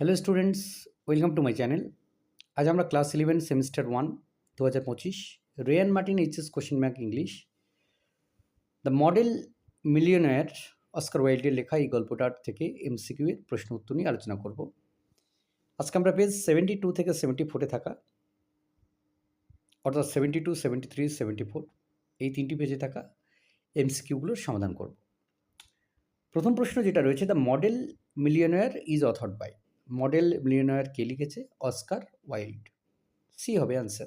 Hello students welcome to my channel আজ আমরা class eleven semester one দু হাজার পঁচিশ Ray and Martin HS question bank English the model millionaire Oscar ওয়াইল্ডের লেখা এই গল্পটার থেকে এমসিকিউ এর প্রশ্ন উত্তর নিয়ে আলোচনা করব। আজকে আমরা পেজ সেভেন্টি টু থেকে সেভেন্টি ফোরে থাকা, অর্থাৎ seventy two seventy three seventy four এই তিনটি পেজে থাকা এমসিকিউগুলোর সমাধান করব। প্রথম প্রশ্ন যেটা রয়েছে the model millionaire is authored by model millionaire কে লিখেছে? Oscar Wilde. সি হবে অ্যান্সার।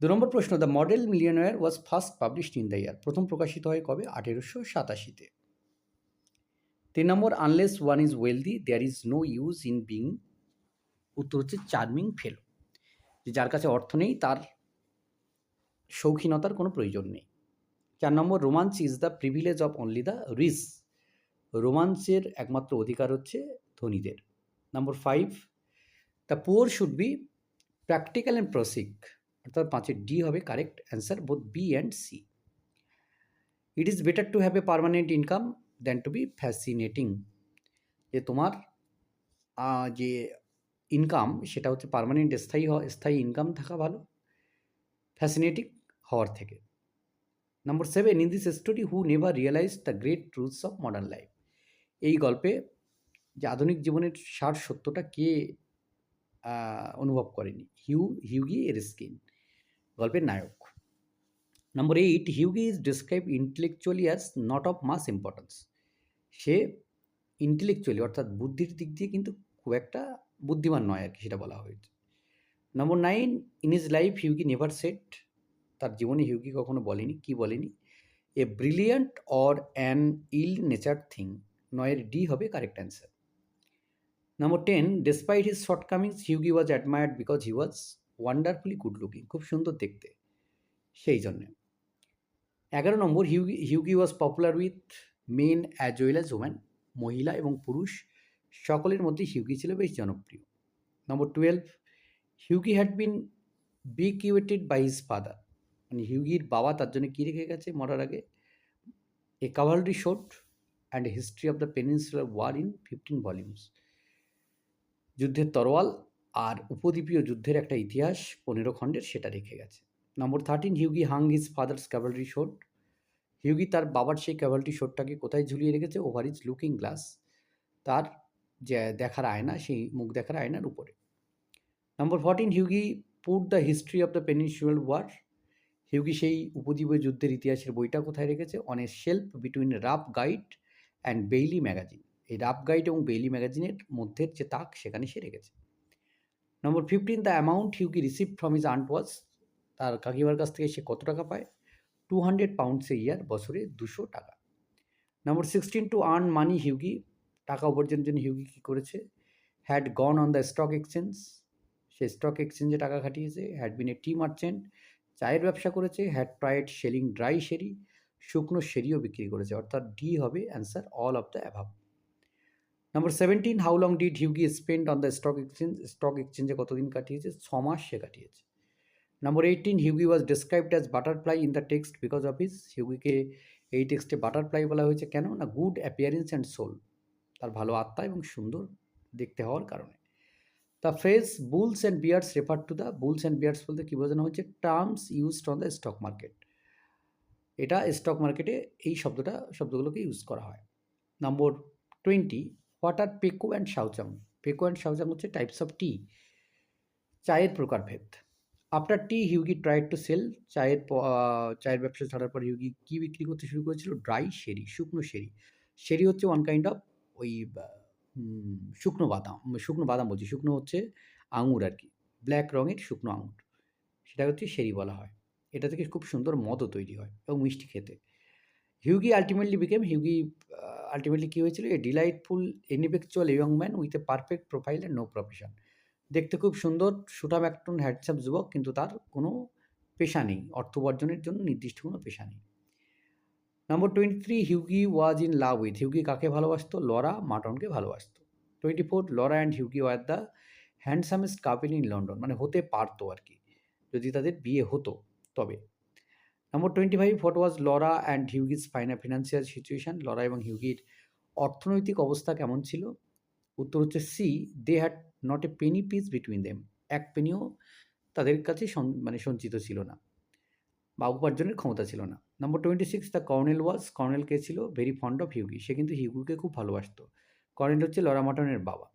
দু নম্বর প্রশ্ন, the model millionaire was first published in the year. প্রথম প্রকাশিত হয় কবে? আঠেরোশো সাতাশিতে তিন নম্বর, unless one is wealthy, there is no use in being উত্তর হচ্ছে, চার্মিং ফেলো। যে যার কাছে অর্থ নেই, তার শৌখিনতার কোনো প্রয়োজন নেই। চার নম্বর, রোমাঞ্চ is the privilege of only the rich রোমাঞ্চের একমাত্র অধিকার হচ্ছে ধনীদের। Number five the poor should be practical and prosaic অর্থাৎ পাঁচের ডি হবে correct answer both B and C it is better to have a permanent income than to be fascinating যে তোমার যে ইনকাম সেটা হচ্ছে পারমানেন্ট স্থায়ী হওয়া স্থায়ী ইনকাম থাকা ভালো ফ্যাসিনেটিং হওয়ার থেকে। Number seven in this story who never realise the great truths of modern life এই গল্পে যে আধুনিক জীবনের সার সত্যটা কে অনুভব করেনি? হিউ, হিউগি এর স্কিন। গল্পের নায়ক। Number eight, Hughie is describe intellectually as not of much importance. Say intellectually অর্থাৎ বুদ্ধির দিক দিয়ে কিন্তু খুব একটা বুদ্ধিমান নয় আর কি সেটা বলা হয়েছে। Number nine, in his life Hughie never said, তার জীবনে হিউগি কখনো বলেনি। কি বলেনি? A brilliant or an ill nature thing, নয়ের ডি হবে correct answer. Number ten despite his shortcomings Hughie was admired because he was wonderfully good looking খুব সুন্দর দেখতে। সেই জন্যে। এগারো number Hughie Hughie was popular with men as well as woman মহিলা এবং পুরুষ, সকলের মধ্যে হিউগি ছিল বেশ জনপ্রিয়। Number twelve Hughie had been bequeathed by his father মানে হিউগির বাবা তার জন্য কী রেখে গেছে মরার আগে? A cavalry sword and history of the peninsular war in fifteen volumes যুদ্ধের তরোয়াল আর উপদ্বীপীয় যুদ্ধের একটা ইতিহাস পনেরো খণ্ডের সেটা রেখে গেছে। Number thirteen Hughie hung his father's cavalry sword Hughie তার বাবার সেই ক্যাভালরি শোটটাকে কোথায় ঝুলিয়ে রেখেছে? ওভার ইজ লুকিং গ্লাস তার যে দেখার আয়না, সেই মুখ দেখার আয়নার উপরে। Number fourteen Hughie put the history of the Peninsular War Hughie সেই উপদ্বীপীয় যুদ্ধের ইতিহাসের বইটা কোথায় রেখেছে? On a shelf between Ruff Guide and Bailey magazine এই রাফ গাইড এবং বেইলি ম্যাগাজিনের মধ্যের যে তাক, সেখানে সে রেখেছে। Number fifteen the amount Hughie receive from is aunt was তার কাকিমার কাছ থেকে সে কত টাকা পায়? Two hundred pounds a year বছরে দুশো টাকা। Number sixteen to earn money Hughie টাকা উপার্জনের জন্য হিউগি কী করেছে? Had gone on the stock exchange say stock এক্সচেঞ্জে টাকা খাটিয়েছে had been A T merchant চায়ের ব্যবসা করেছে had tried selling dry sherry শুকনো শেরিও বিক্রি করেছে। অর্থাৎ ডি হবে answer all of the above number seventeen how long did Hughie spend on the stock exchange stock এক্সচেঞ্জে কতদিন কাটিয়েছে? ছ মাস সে কাটিয়েছে। Number eighteen Hughie was described as butterfly in the text because of his হিউগিকে এই টেক্সটে বাটারফ্লাই বলা হয়েছে। কেন? না গুড অ্যাপিয়ারেন্স অ্যান্ড সোল তার ভালো আত্মা এবং সুন্দর দেখতে হওয়ার কারণে। The phrase bulls and bears refer to the bulls and bears বলতে কী বোঝানো হচ্ছে terms used on the stock market এটা স্টক মার্কেটে এই শব্দটা, শব্দগুলোকে ইউজ করা হয়। Number twenty what are pekoe and souchong pekoe and souchong হচ্ছে টাইপস অফ টি চায়ের প্রকারভেদ। After tea Hughie tried to sell চায়ের চায়ের ব্যবসা ছাড়ার পর হিউগি কী বিক্রি করতে শুরু করেছিল? ড্রাই শেরি শুকনো শেরি শেরি হচ্ছে ওয়ান কাইন্ড অফ ওই শুকনো বাদাম শুকনো বাদাম বলছি। শুকনো হচ্ছে আঙুর আর কি ব্ল্যাক রঙের শুকনো আঙুর। সেটা হচ্ছে শেরি বলা হয়। এটা থেকে খুব সুন্দর মদও তৈরি হয় এবং মিষ্টি খেতে। Hughie ultimately became Hughie ultimately কী হয়েছিল? A delightful ineffectual young man with a perfect profile and no profession দেখতে খুব সুন্দর, সুঠাম একটন হ্যান্ডসাম যুবক, কিন্তু তার কোনো পেশা নেই। অর্থ উপার্জনের জন্য নির্দিষ্ট কোনো পেশা নেই। Number twenty three Hughie was in love with Hughie কাকে ভালোবাসতো? লরা মাটনকে ভালোবাসতো। Twenty four Laura and Hughie were the handsomest couple in London মানে হতে পারতো আর কি। যদি তাদের বিয়ে হতো, তবে। Number twenty five what was Laura and Hughie's ফাইনা financial situation Laura এবং হিউগির অর্থনৈতিক অবস্থা কেমন ছিল? উত্তর হচ্ছে C they had not a penny piece between them এক পেনিও তাদের কাছে মানে সঞ্চিত ছিল না বা উপার্জনের ক্ষমতা ছিল না। Number twenty six the colonel was colonel কে ছিল? ভেরি ফন্ড অফ হিউগি সে কিন্তু হিউগিকে খুব ভালোবাসতো। কর্নেল হচ্ছে লরা মাটনের বাবা।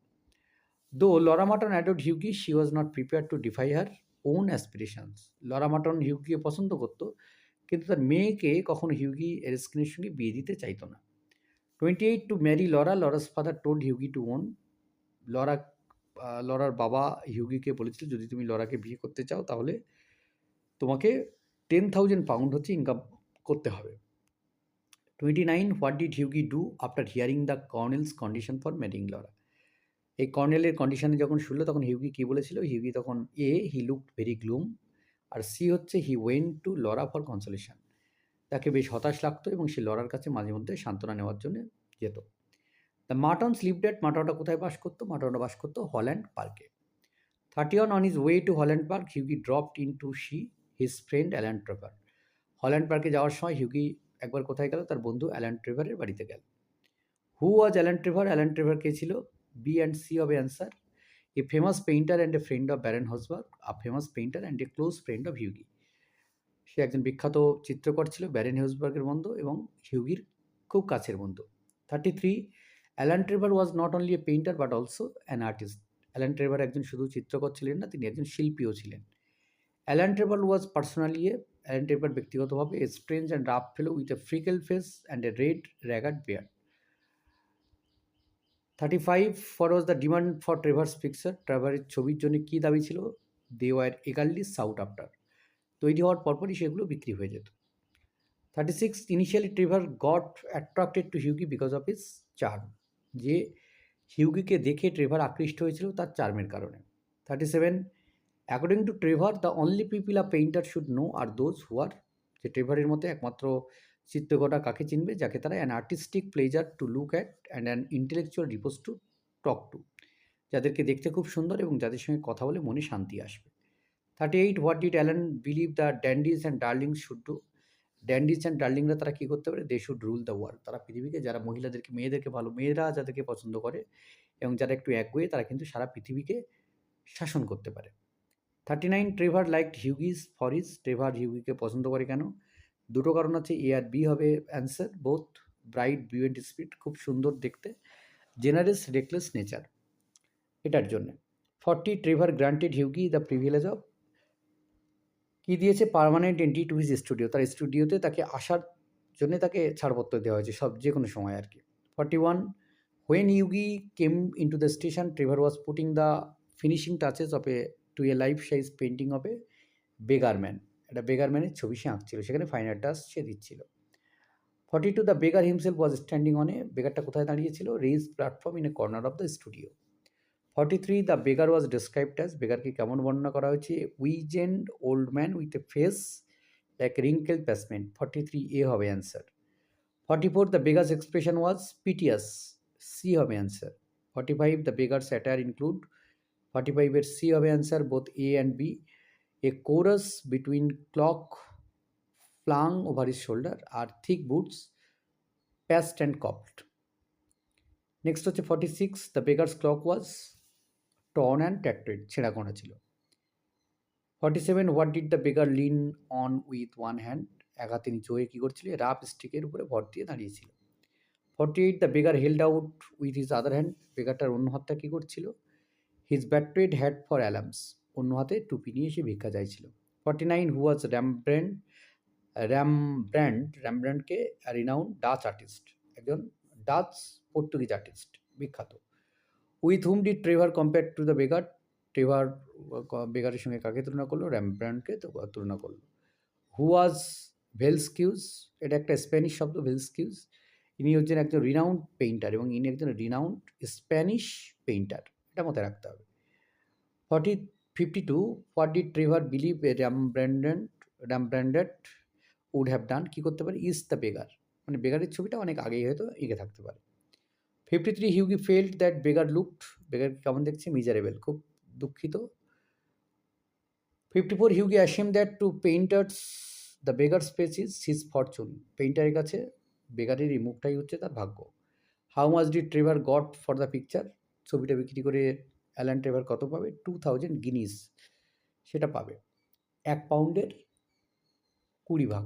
Though Laura Merton অ্যাডোড Hughie she was not prepare to defy her own aspirations Laura Merton হিউগিকে পছন্দ করতো কিন্তু তার মেয়েকে কখনো হিউগি এরেস্কিনের সঙ্গে বিয়ে দিতে চাইতো না। Twenty eight to marry Laura Laura's father told Hughie to own Laura Lawler বাবা হিউগিকে বলেছিল, যদি তুমি লরাকে বিয়ে করতে চাও, তাহলে তোমাকে টেন থাউজেন্ড পাউন্ড হচ্ছে ইনকাম করতে হবে। Twenty nine what did Hughie do after hearing the colonel's condition for marrying Laura? এই কর্নেলের কন্ডিশনে যখন শুনলো, তখন হিউগি কী বলেছিল? হিউগি তখন A he look very gloomy R C হচ্ছে he went to Laura for consolation তাকে বেশ হতাশ লাগতো এবং সে লরার কাছে মাঝে মধ্যে সান্ত্বনা নেওয়ার জন্য যেত। দ্য মাটন স্লিপ ডেট মাটনটা কোথায় বাস করতো? মাটনটা বাস করতো হল্যান্ড পার্কে thirty one on his way to Holland Park Hughie dropped in to see his friend Alan Trevor Holland পার্কে যাওয়ার সময় হিউগি একবার কোথায় গেল? তার বন্ধু অ্যালান ট্রেভারের বাড়িতে গেল। Who was Alan Trevor Alan Trevor কে ছিল? বি অ্যান্ড সি হবে answer a famous painter and a friend of Baron Hausberg a famous painter and a close friend of Hughie সে একজন বিখ্যাত চিত্রকর ছিল ব্যারেন হেউসবার্গের বন্ধু এবং হিউগির খুব কাছের বন্ধু। Thirty three Alan Trevor was not only a painter but also an artist Alan Trevor একজন শুধু চিত্রকর ছিলেন না, তিনি একজন শিল্পীও ছিলেন। Alan Trevor was personally a Alan Trevor ব্যক্তিগতভাবে a strange and rough fellow with a freckled face and a red ragged beard thirty five for was the demand for Trevor's picture ট্রেভারের ছবির জন্য কী দাবি ছিল? They were eagerly sought after. তৈরি হওয়ার পরপরই সেগুলো বিক্রি হয়ে যেত। Thirty six initially Trevor got attracted to Hughie because of his charm. যে হিউগিকে দেখে ট্রেভার আকৃষ্ট হয়েছিল তার চার্মের কারণে। Thirty seven according to Trevor the only people a painter should know are those who are যে ট্রেভারের মতে একমাত্র চিত্রকটা কাকে চিনবে? যাকে তারা an artistic pleasure to look at and an intellectual repose to talk to যাদেরকে দেখতে খুব সুন্দর এবং যাদের সঙ্গে কথা বলে মনে শান্তি আসবে। Thirty eight what did Alan believe the dandies and darlings should do dandies and ডার্লিংরা তারা কী করতে পারে? They should rule the world তারা পৃথিবীকে, যারা মহিলাদেরকে, মেয়েদেরকে ভালো, মেয়েরা যাদেরকে পছন্দ করে এবং যারা একটু একগুয়ে তারা কিন্তু সারা পৃথিবীকে শাসন করতে পারে। Thirty nine Trevor like Hughie's for his Trevor হিউগিকে পছন্দ করে কেন? দুটো কারণ আছে এ আর বি হবে answer both bright buoyant spirit খুব সুন্দর দেখতে জেনারেস রেকলেস নেচার এটার জন্যে। Forty Trevor granted Hughie the privilege of কী দিয়েছে? Permanent entry to his studio তার স্টুডিওতে তাকে আসার জন্য তাকে ছাড়পত্র দেওয়া হয়েছে, সব যে কোনো সময় আর কি। Forty one when Hughie came in to the station Trevor was putting the finishing touches of a to a life size painting of a beggarman একটা বেগার ম্যানের ছবি সে আঁকছিল, সেখানে ফাইনাল টাচ সে দিচ্ছিল। Forty two the beggar himself was standing on a বেগারটা কোথায় দাঁড়িয়েছিল? Raised platform in a corner of the studio forty three the beggar was described as বেগারকে কেমন বর্ণনা করা হয়েছে? Wizened old man with a face like wrinkled parchment forty three A হবে answer forty four the beggar's expression was piteous C হবে answer forty five the beggar's attire include forty ফাইভের C হবে answer both A and B a coarse between cloak flung over his shoulder R thick boots patched and cobbled next হচ্ছে forty six the beggar's cloak was torn and tattered ছেঁড়া কোনা ছিল। Forty seven what did the beggar lean on with one hand এক হাতে হয়ে কী করছিল? Rough স্টিকের উপরে ভর দিয়ে দাঁড়িয়েছিল। Forty eight the beggar held out with his other hand বেগারটার অন্য হাতটা কী করছিল? His battered hat for alms অন্য হাতে টুপি নিয়ে সে ভিক্ষা চাইছিল। Forty nine who was Rembrandt Rembrandt র্যামব্র্যান্ডকে renowned Dutch artist একজন ডাচ পর্তুগিজ আর্টিস্ট বিখ্যাত। With whom did Trevor compare to the beggar Trevor বেগারের সঙ্গে কাকে তুলনা করল? র্যামব্র্যান্ডকে তুলনা করল। হু ওয়াজ ভেলসকিউজ এটা একটা স্প্যানিশ শব্দ ভেলসকিউজ ইনি হচ্ছেন একজন রিনাউন্ড পেইন্টার এবং ইনি একজন রিনাউন্ড স্প্যানিশ পেইন্টার এটা মাথায় রাখতে হবে। Forty fifty two what did Trevor believe Rembrandt Rembrandt would have done কী করতে পারে? ইজ দ্য বেগার মানে বেগারের ছবিটা অনেক আগেই হয়তো এঁকে থাকতে পারে। Fifty three Hughie felt that beggar looked beggar কেমন দেখছে? মিজারেবেল খুব দুঃখিত। Fifty four Hughie assume that to painters the beggar face is his fortune পেইন্টারের কাছে বেগারের এই মুখটাই হচ্ছে তার ভাগ্য। How much did Trevor got for the picture ছবিটা বিক্রি করে অ্যালান ট্রেভার কত পাবে? টু থাউজেন্ড গিনিস সেটা পাবে। এক পাউন্ডের কুড়ি ভাগ।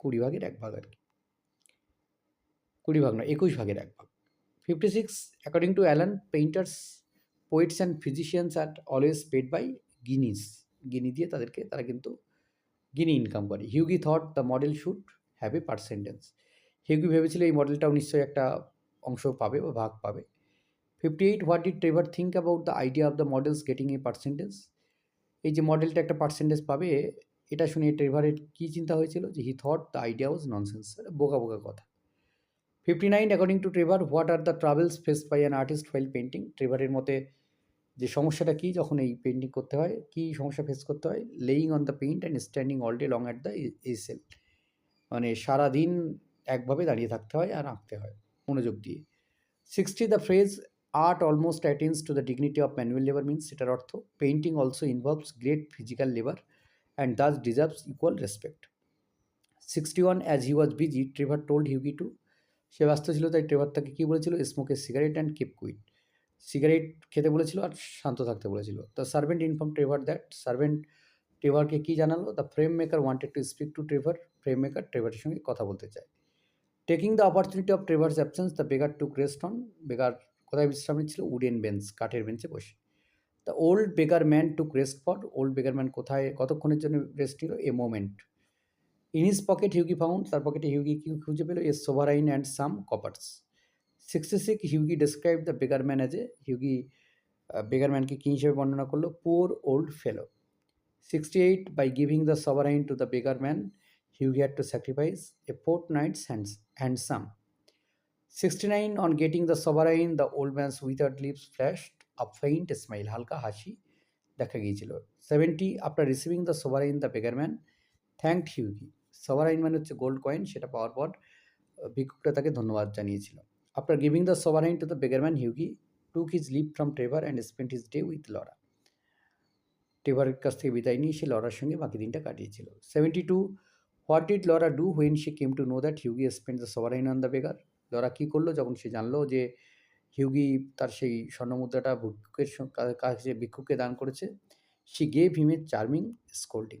কুড়ি ভাগের এক ভাগ আর কি। কুড়ি ভাগ না একুশ ভাগের এক ভাগ। Fifty six according to Alan painters poets and physicians are always paid by guineas guinea দিয়ে তাদেরকে, তারা কিন্তু গিনি ইনকাম করে। Hughie thought the model should have a percentage Hughie ভেবেছিল এই মডেলটাও নিশ্চয়ই একটা অংশ পাবে বা ভাগ পাবে। Fifty eight what did Trevor think about the idea of the model's getting a percentage এই যে মডেলটা একটা পার্সেন্টেজ পাবে, এটা শুনে ট্রেভারের কী চিন্তা হয়েছিল? যে he thought the idea was nonsense বোকা বোকা কথা। Fifty nine according to Trevor what are the troubles faced by an artist while painting ট্রেভারের মতে, যে সমস্যাটা কী যখন এই পেন্টিং করতে হয়, কী সমস্যা ফেস করতে হয়? Laying on the paint and standing all day long at the easel মানে সারাদিন একভাবে দাঁড়িয়ে থাকতে হয় আর আঁকতে হয়, মনোযোগ দিয়ে। Sixty the phrase art almost attains to the dignity of manual labour means সেটার অর্থ painting also involves great physical labour and thus deserves equal respect sixty one as he was busy Trevor told Hughie to সে ব্যস্ত ছিল, তাই Trevor তাকে কী বলেছিল? Smoke a cigarette and keep quiet cigarette খেতে বলেছিল আর শান্ত থাকতে বলেছিল। The servant inform Trevor that servant ট্রেভারকে কী জানালো? The frame maker wanted to speak to Trevor frame maker ট্রেভারের সঙ্গে কথা বলতে চায়। Taking the opportunity of Trevor's absence the beggar to rest on beggar কোথায় বিশ্রাম নিচ্ছিল উডেন বেঞ্চ, কাঠের বেঞ্চে বসে। The old beggar man to rest for old beggar man কোথায়, কতক্ষণের জন্য রেস্ট নিল? A moment in his pocket Hughie found তার পকেটে হিউগি কি খুঁজে পেল? A sovereign and some coppers sixty six Hughie describe the beggar man as a Hughie beggar ম্যানকে কী হিসেবে বর্ণনা করল? Poor old fellow sixty eight by giving the sovereign to the beggar man Hughie had to sacrifice a fortnight's hands handsome sixty nine on getting the sovereign the old man's without lips flashed a faint smile হালকা হাসি দেখা গিয়েছিল। Seventy after receiving the sovereign the beggar man thanked Hughie sovereign মানে হচ্ছে gold coin সেটা পাওয়ার পর ভিক্ষুকটা তাকে ধন্যবাদ জানিয়েছিল। After giving the sovereign to the beggarman Hughie took his leave from Trevor and spend his day with Laura ট্রেভারের কাছ থেকে বিদায় নিয়ে সে লরার সঙ্গে বাকি দিনটা কাটিয়েছিল। Seventy two what did Laura do when she came to know that Hughie spend the sovereign on the beggar Laura কি করল যখন সে জানলো যে হিউগি তার সেই স্বর্ণমুদ্রাটা ভিক্ষুকের কাছে ভিক্ষুকে দান করেছে, she gave him a charming scolding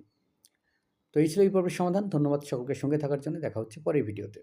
তো এই ছিল এই পর্বের সমাধান। ধন্যবাদ সকলকে সঙ্গে থাকার জন্য। দেখা হচ্ছে পরের ভিডিওতে।